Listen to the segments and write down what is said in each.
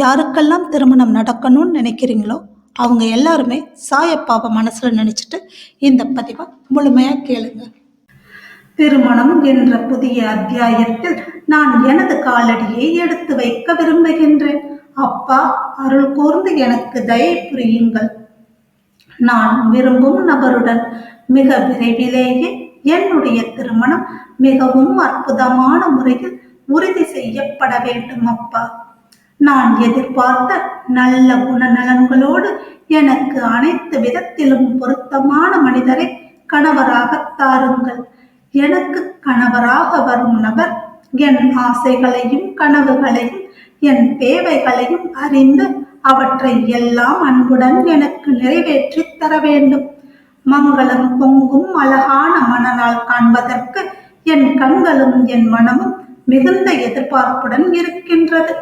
யாருக்கெல்லாம் திருமணம் நடக்கணும்னு நினைக்கிறீங்களோ அவங்க எல்லாருமே சாயப்பாவை மனசில் நினச்சிட்டு இந்த பதிவை முழுமையாக கேளுங்க. திருமணம் என்ற புதிய அத்தியாயத்தில் நான் எனது காலடியை எடுத்து வைக்க விரும்புகின்றேன். அப்பா அருள் கூர்ந்து எனக்கு தயை புரியுங்கள். நான் விரும்பும் நபருடன் மிக விரைவிலேயே என்னுடைய திருமணம் மிகவும் அற்புதமான முறையில் உறுதி செய்யப்பட வேண்டும் அப்பா. நான் எதிர்பார்த்த நல்ல குணநலன்களோடு எனக்கு அனைத்து விதத்திலும் பொருத்தமான மனிதரை கணவராக தாருங்கள். எனக்கு கணவராக வரும் நபர் என் ஆசைகளையும் கனவுகளையும் என் தேவைகளையும் அறிந்து அவற்றை எல்லாம் அன்புடன் எனக்கு நிறைவேற்றி தர வேண்டும். மங்களம் பொங்கும் அழகான மனநாள் காண்பதற்கு என் கண்களும் என் மனமும் மிகுந்த எதிர்பார்ப்புடன் இருக்கின்றது.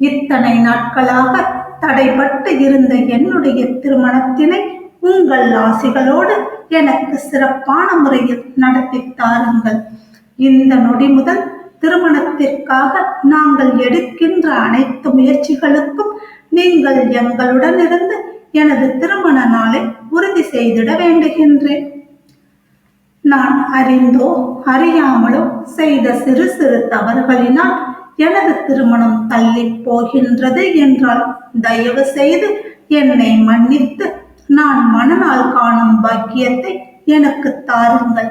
இத்தனை நாட்களாக தடைபட்டு இருந்த என்னுடைய திருமணத்தினை உங்கள் ஆசிகளோடு எனக்கு சிறப்பான முறையில் நடத்தி தாருங்கள். இந்த நொடி முதல் திருமணத்திற்காக நாங்கள் எடுக்கின்ற அனைத்து முயற்சிகளுக்கும் நீங்கள் எங்களுடன் இருந்து எனது திருமண நாளை உறுதி செய்திட வேண்டுகின்றேன். நான் அறிந்தோ அறியாமலோ செய்த சிறு சிறு தவறுகளினால் எனது திருமணம் தள்ளி போகின்றது என்றால் தயவு செய்து என்னை மன்னித்து நான் மனநாள் காணும் பாக்கியத்தை எனக்கு தாருங்கள்.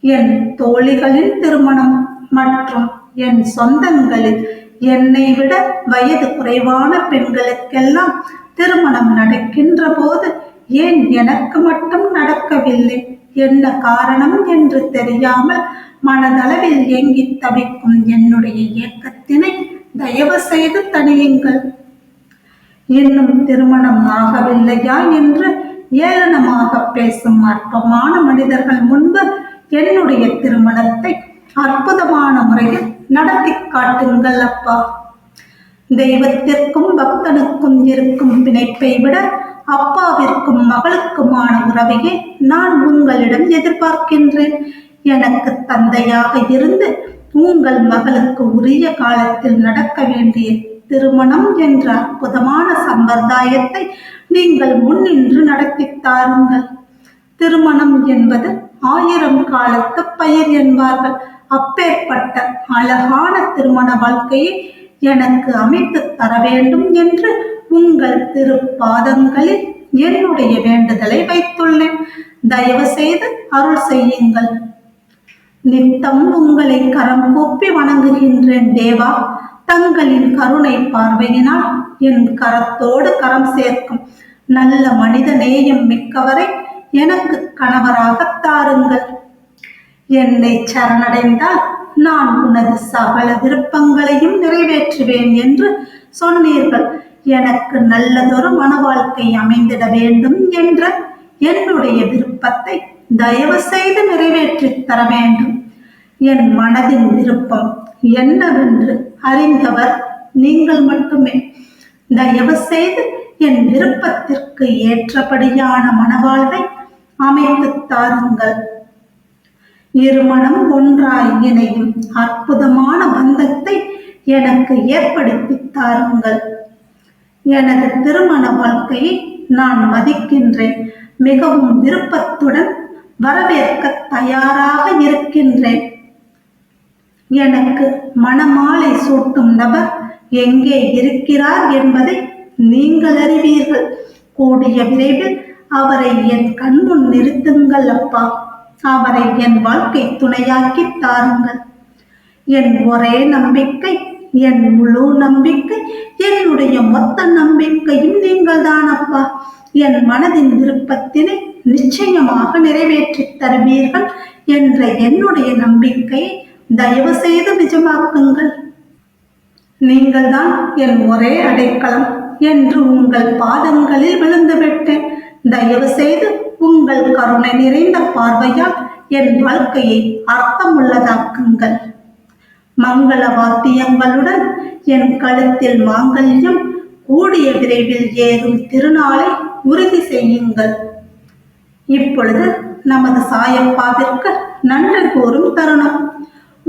என் தோழிகளின் திருமணம் மற்றும் என் சொந்தங்களில் என்னை விட வயது குறைவான பெண்களுக்கெல்லாம் திருமணம் நடக்கின்ற போது ஏன் எனக்கு மட்டும் நடக்கவில்லை? என்ன காரணம் என்று தெரியாமல் மனதளவில் ஏங்கி தவிக்கும் என்னுடைய இயக்கத்தினை தயவு செய்து தணியுங்கள். இன்னும் திருமணம் ஆகவில்லையா என்று ஏளனமாக பேசும் அற்பமான மனிதர்கள் முன்பு என்னுடைய திருமணத்தை அற்புதமான முறையில் நடத்தி காட்டுங்கள் அப்பா. தெய்வத்திற்கும் பக்தனுக்கும் இருக்கும் பிணைப்பை விட அப்பாவிற்கும் மகளுக்குமான உறவையே நான் உங்களிடம் எதிர்பார்க்கின்றேன். எனக்கு தந்தையாக இருந்து உங்கள் மகளுக்கு உரிய காலத்தில் நடக்க வேண்டிய திருமணம் என்ற அற்புதமான சம்பிரதாயத்தை நீங்கள் முன்னின்று நடத்தி தாருங்கள். திருமணம் என்பது ஆயிரம் காலத்து பயிர் என்பார்கள். அப்பேற்பட்ட அழகான திருமண வாழ்க்கையை எனக்கு அமைத்து தர வேண்டும் என்று உங்கள் திருப்பாதங்களில் என்னுடைய வேண்டுதலை வைத்துள்ளேன். தயவு செய்து அருள் செய்யுங்கள். நித்தம் உங்களை கரம் கூப்பி வணங்குகின்றேன் தேவா. தங்களின் கருணை பார்வையினால் என் கரத்தோடு கரம் சேர்க்கும். நல்ல மனித நேயம் மிக்கவரை எனக்கு கணவராக தாருங்கள். என்னை சரணடைந்தால் நான் உனது சகல விருப்பங்களையும் நிறைவேற்றுவேன் என்று சொன்னீர்கள். எனக்கு நல்லதொரு மன வாழ்க்கை அமைந்திட வேண்டும் என்ற என்னுடைய விருப்பத்தை தயவு செய்து நிறைவேற்றி தர வேண்டும். என் மனதின் விருப்பம் என்னவென்று அறிந்தவர் நீங்கள் மட்டுமே. தயவு செய்து என் விருப்பத்திற்கு ஏற்றபடியான மனவாழ்வை அமைத்து தாருங்கள். இருமணம் ஒன்றாய் இணையும் அற்புதமான பந்தத்தை எனக்கு ஏற்படுத்தி தாருங்கள். எனது திருமண வாழ்க்கையை நான் மதிக்கின்றேன். மிகவும் விருப்பத்துடன் வரவேற்க தயாராக இருக்கின்றேன். எனக்கு மணமாலை சூட்டும் நபர் எங்கே இருக்கிறார் என்பதை நீங்கள் அறிவீர்கள். கூடிய விரைவில் அவரை என் கண்முன் நிறுத்துங்கள் அப்பா. அவரை என் வாழ்க்கை துணையாக்கி தாருங்கள். என் ஒரே நம்பிக்கை என் முழு நம்பிக்கை என்னுடைய மொத்த நம்பிக்கையும் நீங்கள் தான் அப்பா என் மனதின் விருப்பத்தினை நிச்சயமாக நிறைவேற்றி தருவீர்கள் என்ற என்னுடைய நம்பிக்கையை தயவு செய்து நிஜமாக்குங்கள். நீங்கள்தான் என் ஒரே அடைக்கலம் என்று உங்கள் பாதங்களில் விழுந்துவிட்டேன். தயவு செய்து உங்கள் கருணை நிறைந்த பார்வையால் என் வாழ்க்கையை அர்த்தமுள்ளதாக்குங்கள். மங்கள வாத்தியங்களுடன் என் கழுத்தில் மாங்கல்யம் கூடிய விரைவில் ஏறும் திருநாளை உறுதி செய்யுங்கள். இப்பொழுது நமது சாயப்பாவிற்கு நன்றி கூறும் தருணம்.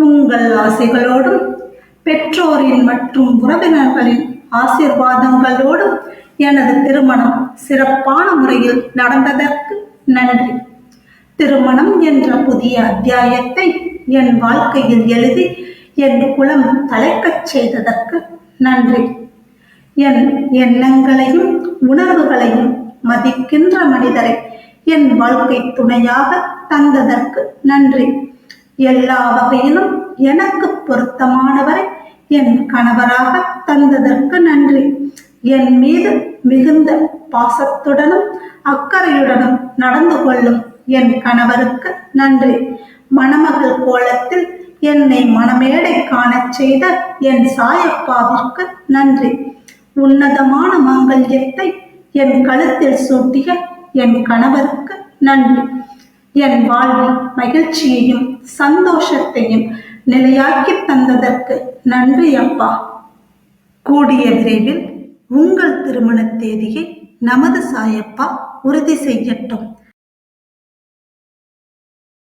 உங்கள் ஆசைகளோடும் பெற்றோரின் மற்றும் உறவினர்களின் ஆசிர்வாதங்களோடும் எனது திருமணம் சிறப்பான முறையில் நடந்ததற்கு நன்றி. திருமணம் என்ற புதிய அத்தியாயத்தை என் வாழ்க்கையில் எழுதி என் குலம் தலைக்கச் செய்ததற்கு நன்றி. என் எண்ணங்களையும் உணர்வுகளையும் மதிக்கின்ற மனிதரை என் வாழ்க்கை துணையாக தந்ததற்கு நன்றி. எல்லா வகையிலும் எனக்கு பொருத்தமானவரை என் கணவராக தந்ததற்கு நன்றி. என் மீது மிகுந்த பாசத்துடனும் அக்கறையுடனும் நடந்து கொள்ளும் என் கணவருக்கு நன்றி. மணமகள் கோலத்தில் என்னை மனமேடை காணச் செய்த என் சாயப்பாவிற்கு நன்றி. உன்னதமான மாங்கல்யத்தை என் கழுத்தில் சூட்டிய என் கணவருக்கு நன்றி. என் வாழ்வில் மகிழ்ச்சியையும் சந்தோஷத்தையும் நிலையாக்கி தந்ததற்கு நன்றி அப்பா. கூடிய விரைவில் உங்கள் திருமண தேதியை நமது சாயப்பா உறுதி செய்யட்டும்.